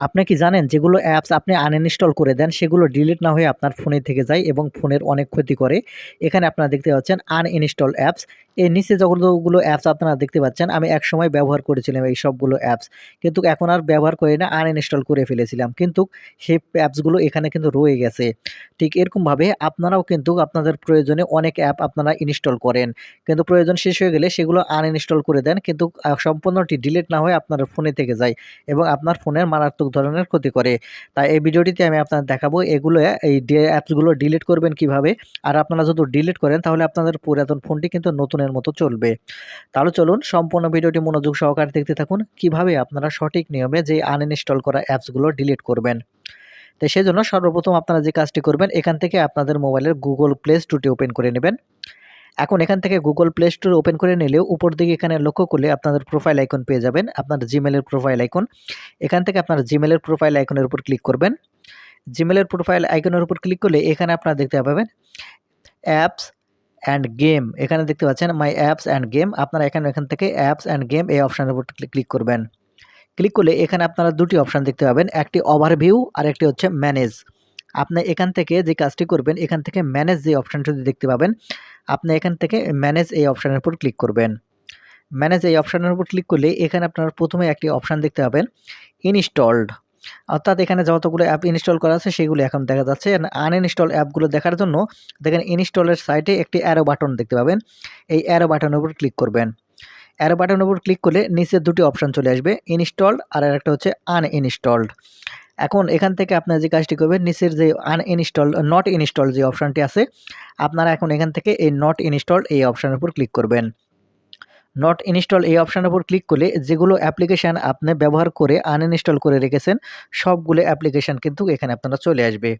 আপনি কি জানেন যেগুলো অ্যাপস আপনি আনইনস্টল করে দেন, সেগুলো ডিলিট না হয়ে আপনার ফোনে থেকে যায় এবং ফোনের অনেক ক্ষতি করে। এখানে আপনারা দেখতে পাচ্ছেন আনইনস্টল অ্যাপস এর নিচে যতগুলো অ্যাপস আপনারা দেখতে পাচ্ছেন, আমি এক সময় ব্যবহার করেছিলাম এই সবগুলো অ্যাপস কিন্তু এখন আর ব্যবহার করি না আনইনস্টল করে ফেলেছিলাম। কিন্তু সেই অ্যাপসগুলো এখানে কিন্তু রয়ে গেছে। ঠিক এরকমভাবে আপনারাও কিন্তু আপনাদের প্রয়োজনে অনেক অ্যাপ আপনারা ইনস্টল করেন। কিন্তু প্রয়োজন শেষ হয়ে গেলে সেগুলো আনইনস্টল করে দেন। কিন্তু সম্পূর্ণটি ডিলিট না হয়ে আপনার ফোনে থেকে যায় এবং আপনার ফোনের মারাত্মক ধরনের ক্ষতি করে। তাই এই ভিডিওটিতে আমি আপনাদের দেখাবো এগুলো, এই অ্যাপসগুলো ডিলিট করবেন কীভাবে। আর আপনারা যদি ডিলিট করেন, তাহলে আপনাদের পুরাতন ফোনটি কিন্তু নতুনের মতো চলবে। তাহলে চলুন, সম্পূর্ণ ভিডিওটি মনোযোগ সহকারে দেখতে থাকুন, কীভাবে আপনারা সঠিক নিয়মে যে আনইনস্টল করা অ্যাপসগুলো ডিলিট করবেন। তো সেই জন্য সর্বপ্রথম আপনারা যে কাজটি করবেন, এখান থেকে আপনাদের মোবাইলের গুগল প্লে স্টোরটি ওপেন করে নেবেন। এখন এখান থেকে গুগল প্লে স্টোর ওপেন করে নিলেও উপর দিকে এখানে লক্ষ্য করলে আপনাদের প্রোফাইল আইকন পেয়ে যাবেন, আপনার জিমেলের প্রোফাইল আইকন এখান থেকে আপনার জিমেলের প্রোফাইল আইকনের উপর ক্লিক করবেন। জিমেলের প্রোফাইল আইকনের উপর ক্লিক করলে এখানে আপনারা দেখতে পাবেন অ্যাপস অ্যান্ড গেম এখানে দেখতে পাচ্ছেন মাই অ্যাপস অ্যান্ড গেম আপনারা এখানে এখান থেকে অ্যাপস অ্যান্ড গেম এই অপশানের উপর ক্লিক করবেন। ক্লিক করলে এখানে আপনারা দুটি অপশান দেখতে পাবেন, একটি ওভারভিউ আর একটি হচ্ছে ম্যানেজ আপনি এখান থেকে যে কাজটি করবেন, এখান থেকে ম্যানেজ যে অপশানটি দেখতে পাবেন আপনি এখান থেকে ম্যানেজ এই অপশানের উপর ক্লিক করবেন। ম্যানেজ এই অপশানের উপর ক্লিক করলে এখানে আপনারা প্রথমে একটি অপশান দেখতে পাবেন ইনস্টলড অর্থাৎ এখানে যতগুলো অ্যাপ ইনস্টল করা আছে সেগুলো এখন দেখা যাচ্ছে। আনইনস্টল অ্যাপগুলো দেখার জন্য দেখেন ইনস্টলের সাইটে একটি অ্যারো বাটন দেখতে পাবেন। এই অ্যারো বাটনের উপর ক্লিক করবেন। অ্যারো বাটনের উপর ক্লিক করলে নিচে দুটি অপশান চলে আসবে ইনস্টলড আর একটা হচ্ছে আনইনস্টলড এখন এখান থেকে আপনারা যে কাজটি করবেন, নিচের যে আনইনস্টল নট ইনস্টল যে অপশানটি আছে, আপনারা এখন এখান থেকে এই নট ইনস্টল এই অপশানের উপর ক্লিক করবেন। নট ইনস্টল এই অপশানের উপর ক্লিক করলে যেগুলো অ্যাপ্লিকেশান আপনি ব্যবহার করে আনইনস্টল করে রেখেছেন, সবগুলো অ্যাপ্লিকেশান কিন্তু এখানে আপনারা চলে আসবে।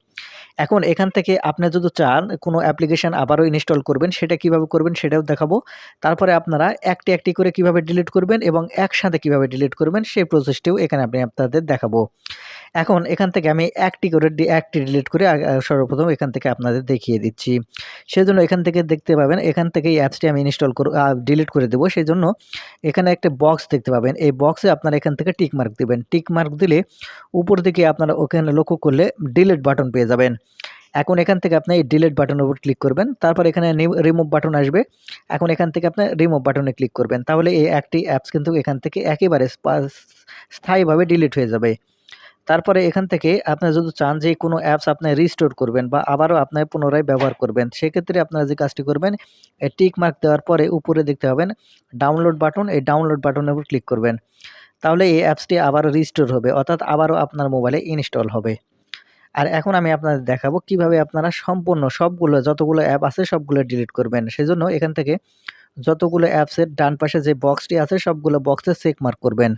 এখন এখান থেকে আপনি যদি চান কোনো অ্যাপ্লিকেশান আবারও ইনস্টল করবেন, সেটা কীভাবে করবেন সেটাও দেখাবো। তারপরে আপনারা একটি একটি করে কীভাবে ডিলিট করবেন এবং একসাথে কীভাবে ডিলিট করবেন, সেই প্রসেসটিও এখানে আমি আপনাদের দেখাবো। এখন এখান থেকে আমি একটি করে একটি ডিলিট করে সর্বপ্রথম এখান থেকে আপনাদের দেখিয়ে দিচ্ছি। সেজন্য এখান থেকে দেখতে পাবেন, এখান থেকে এই অ্যাপসটি আমি ইনস্টল করে ডিলিট করে দেবো সেই জন্য এখানে একটা বক্স দেখতে পাবেন। এই বক্সে আপনারা এখান থেকে টিক মার্ক দেবেন। টিক মার্ক দিলে উপর দিকে আপনারা ওখানে লক্ষ্য করলে ডিলেট বাটন পেয়ে যাবেন। এখন এখান থেকে আপনি এই ডিলেট বাটনের উপর ক্লিক করবেন। তারপর এখানে রিমুভ বাটন আসবে। এখন এখান থেকে আপনি রিমুভ বাটনে ক্লিক করবেন। তাহলে এই একটি অ্যাপস কিন্তু এখান থেকে একেবারে স্থায়ীভাবে ডিলিট হয়ে যাবে। তারপরে এখান থেকে আপনি যদি চান যে কোনো অ্যাপস আপনি রিস্টোর করবেন বা আবারও আপনার পুনরায় ব্যবহার করবেন, সেক্ষেত্রে আপনারা যে কাজটি করবেন টিক মার্ক দেওয়ার পরে উপরে দেখতে পাবেন ডাউনলোড বাটন এই ডাউনলোড বাটনের উপর ক্লিক করবেন। তাহলে এই অ্যাপসটি আবারও রিস্টোর হবে, অর্থাৎ আবারও আপনার মোবাইলে ইনস্টল হবে। আর এখন আমি আপনাদের দেখাবো কীভাবে আপনারা সম্পূর্ণ সবগুলো, যতগুলো অ্যাপ আছে সবগুলো ডিলিট করবেন। সেজন্য এখান থেকে যতগুলো অ্যাপসের ডান পাশে যে বক্সটি আছে, সবগুলো বক্সে চেক মার্ক করবেন।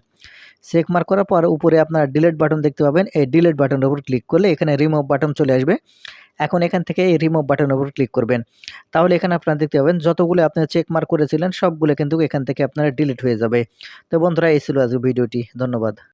চেক মার্ক করার পর উপরে আপনারা ডিলেট বাটন দেখতে পাবেন। এই ডিলেট বাটনের উপর ক্লিক করলে এখানে রিমুভ বাটন চলে আসবে। এখন এখান থেকে এই রিমুভ বাটনের উপর ক্লিক করবেন। তাহলে এখানে আপনারা দেখতে পাবেন, যতগুলো আপনারা চেক মার্ক করেছিলেন, সবগুলো কিন্তু এখান থেকে আপনারা ডিলিট হয়ে যাবে। তো বন্ধুরা, এই ছিল আজকে ভিডিওটি। ধন্যবাদ।